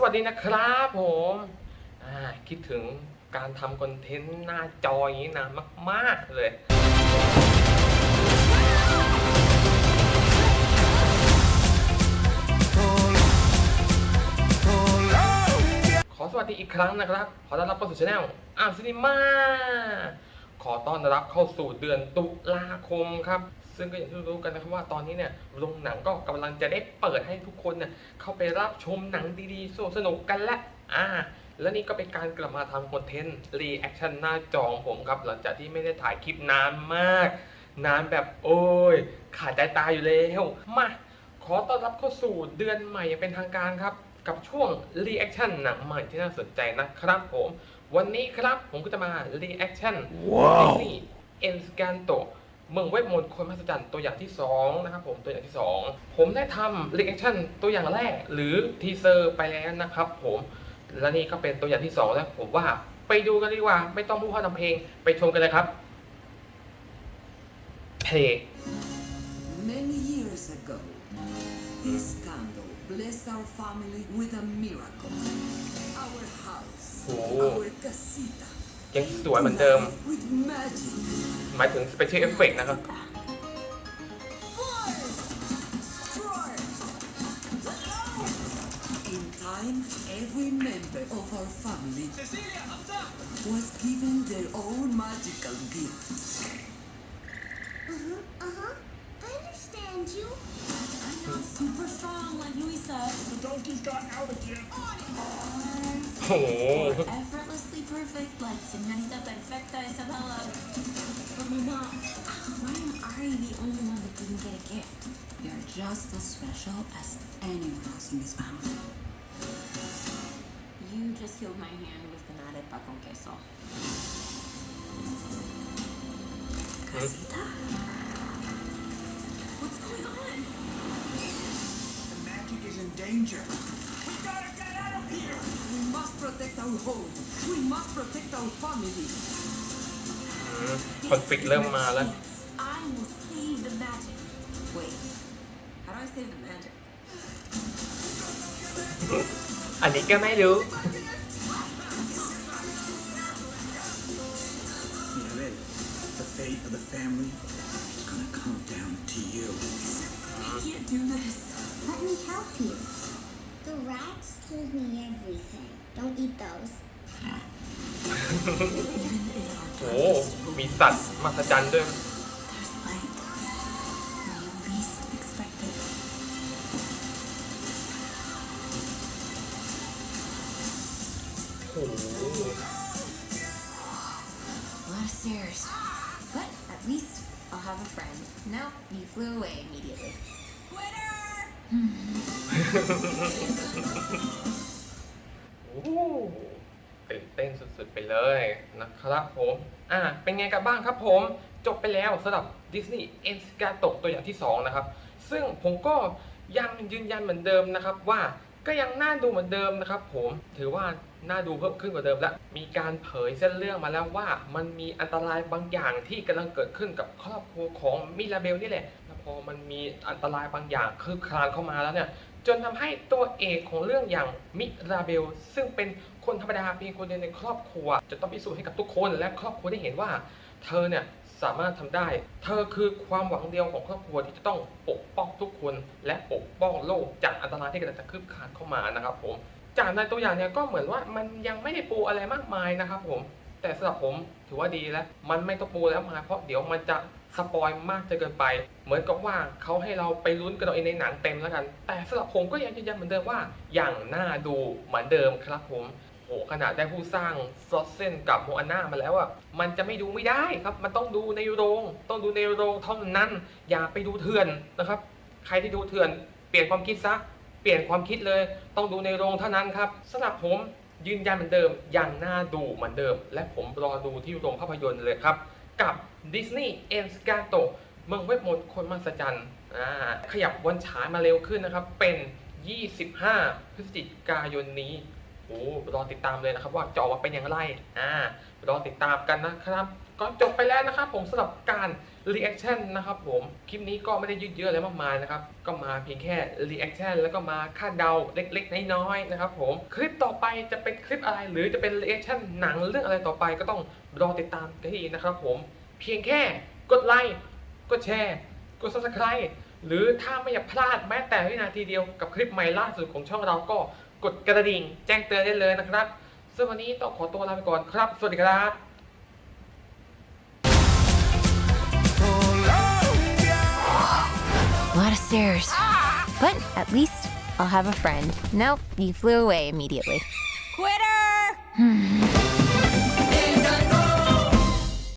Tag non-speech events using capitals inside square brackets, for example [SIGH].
สวัสดีนะครับผมคิดถึงการทำคอนเทนต์หน้าจออย่างนี้นานมาก ๆ เลย ขอสวัสดีอีกครั้งนะครับ ขอต้อนรับเข้าสู่ช anel อาร์มซินิมาขอต้อนรับเข้าสู่เดือนตุลาคมครับ ซึ่งก็อย่างที่รู้กันนะครับว่าตอนนี้เนี่ยโรงหนังก็กำลังจะได้เปิดให้ทุกคนเนี่ยเข้าไปรับชมหนังดีๆสนุกสนุกกันและอ่าและนี่ก็เป็นการกลับมาทำคอนเทนต์รีแอคชั่นหน้าจอของผมครับหลังจากที่ไม่ได้ถ่ายคลิปนานมาก นานแบบโอ้ย ขาดใจตายอยู่แล้วมาขอต้อนรับเข้าสู่เดือนใหม่อย่างเป็นทางการครับ กับช่วงรีแอคชั่นหนังใหม่ที่น่าสนใจนะครับผม วันนี้ครับผมก็จะมารีแอคชั่นว้าวนี่เอ็นสแกนโต เมืองเวทมนต์คนมหัศจรรย์ตัวอย่างที่2นะครับผมตัวอย่างที่ 2 ผมได้ทำรีแอคชั่นตัวอย่างแรกหรือทีเซอร์ไปแล้วนะครับผมและนี่ก็เป็นตัวอย่างที่2แล้วผมว่าไปดูกันดีกว่า ไม่ต้องพูดพร่ำทำเพลงไปชมกันเลยครับเพลง Many years ago, this candle blessed our family with a miracle. Our house, Oh. our casita, ยังสวยเหมือนเดิม with magic. หมายถึง Special Effect นะครับ In time, every member of our family was given their own magical gift. Uh-huh, uh-huh. I understand you. I'm not super strong like Luisa. The donkey's got out again. โอ้โห Effortlessly perfect like Señorita Perfecta Isabella. But Mama, why am I the only one that didn't get a gift? You're just as special as anyone else in this family. You just healed my hand with an arepa con queso. Casita? What's going on? The magic is in danger protect our home. We must protect our family. คอนฟ lict เริ่มมาแล้ว I will save the magic. Wait, how do I save the magic? [LAUGHS] อันนี้ก็ไม่รู้ Mirabel, the fate of the family is gonna come down to you. I can't do this. Let me help you. The rats told me everything. Don't eat those. Even in our โอ้โห darkest มีสัตว์มหัศจรรย์ด้วย There's light where you least expect it. โอ้โห A lot of stairs. But at least I'll have a friend. No, you flew away immediately. [LAUGHS] โอ้ตื่นเต้นสุดๆไปเลยนะครับผม อ่า เป็นไงกันบ้างครับผม จบไปแล้วสำหรับ Disney e n s c a t o ตัวอย่างที่ 2 นะครับ ซึ่งผมก็ยังยืนยันเหมือนเดิมนะครับว่าก็ยังน่าดูเหมือนเดิมนะครับผมถือว่าน่าดูเพิ่มขึ้นกว่าเดิมแล้วมีการเผยเส้นเรื่องมาแล้วว่า มันมีอันตรายบางอย่างที่กำลังเกิดขึ้นกับครอบครัวของมิลาเบลนี่แหละพอมันมีอันตรายบางอย่างคืบคลานเข้ามาแล้วเนี่ย จนทำให้ตัวเอกของเรื่องอย่างมิราเบล ซึ่งเป็นคนธรรมดาเพียงคนเดียวในครอบครัว จะต้องพิสูจน์ให้กับทุกคนและครอบครัวได้เห็นว่า เธอเนี่ยสามารถทำได้ เธอคือความหวังเดียวของครอบครัวที่จะต้องปกป้องทุกคน และปกป้องโลกจากอันตรายที่กำลังจะคืบคลานเข้ามานะครับผมจากในตัวอย่างเนี่ยก็เหมือนว่ามันยังไม่ได้ปูอะไรมากมายนะครับผมแต่สำหรับผมถือว่าดีแล้ว มันไม่ต้องปูแล้วมาเพราะเดี๋ยวมันจะ สปอยมากจนเกินไป เหมือนกับว่าเขาให้เราไปลุ้นกันเอาเองในหนังเต็มแล้วกัน แต่สำหรับผมก็ยังยืนยันเหมือนเดิมว่าอย่างน่าดูเหมือนเดิมครับผมโหขนาดได้ผู้สร้างซอสเซนกับโมอาน่ามาแล้วอะมันจะไม่ดูไม่ได้ครับ มันต้องดูในโรง ต้องดูในโรงเท่านั้น อย่าไปดูเถื่อนนะครับ ใครที่ดูเถื่อน เปลี่ยนความคิดซะ เปลี่ยนความคิดเลย ต้องดูในโรงเท่านั้นครับสำหรับผมยืนยันเหมือนเดิม อย่างน่าดูเหมือนเดิม และผมรอดูที่โรงภาพยนตร์เลยครับ กับ Disney e n s c a t o เมืองเวทมนต์คนมหัศจรรย์ขยับวันฉายมาเร็วขึ้นนะครับ เป็น 25 พฤศจิกายนนี้โอ้รอติดตามเลยนะครับว่าจะออกมาเป็นอย่างไรอ่ารอติดตามกันนะครับ ก็จบไปแล้วนะครับ ผมสำหรับการรีแอคชั่นนะครับผม คลิปนี้ก็ไม่ได้ยืดเยอะอะไรมากมายนะครับ ก็มาเพียงแค่รีแอคชั่นแล้วก็มาคาดเดาเล็กๆ น้อยๆนะครับผม คลิปต่อไปจะเป็นคลิปอะไรหรือจะเป็นรีแอคชั่นหนังเรื่องอะไรต่อไปก็ต้อง รอติดตามกันให้ดีนะครับผมเพียงแค่กดไลค์กดแชร์ กด subscribe หรือถ้าไม่อยากพลาดแม้แต่วินาทีเดียวกับคลิปใหม่ล่าสุดของช่องเราก็กดกระดิ่ง แจ้งเตือนได้เลยนะครับซึ่งวันนี้ต้องขอตัวลาไปก่อนครับ สวัสดีครับ A lot of stairs. But at least I'll have a friend. Nope, you flew away immediately. Quitter!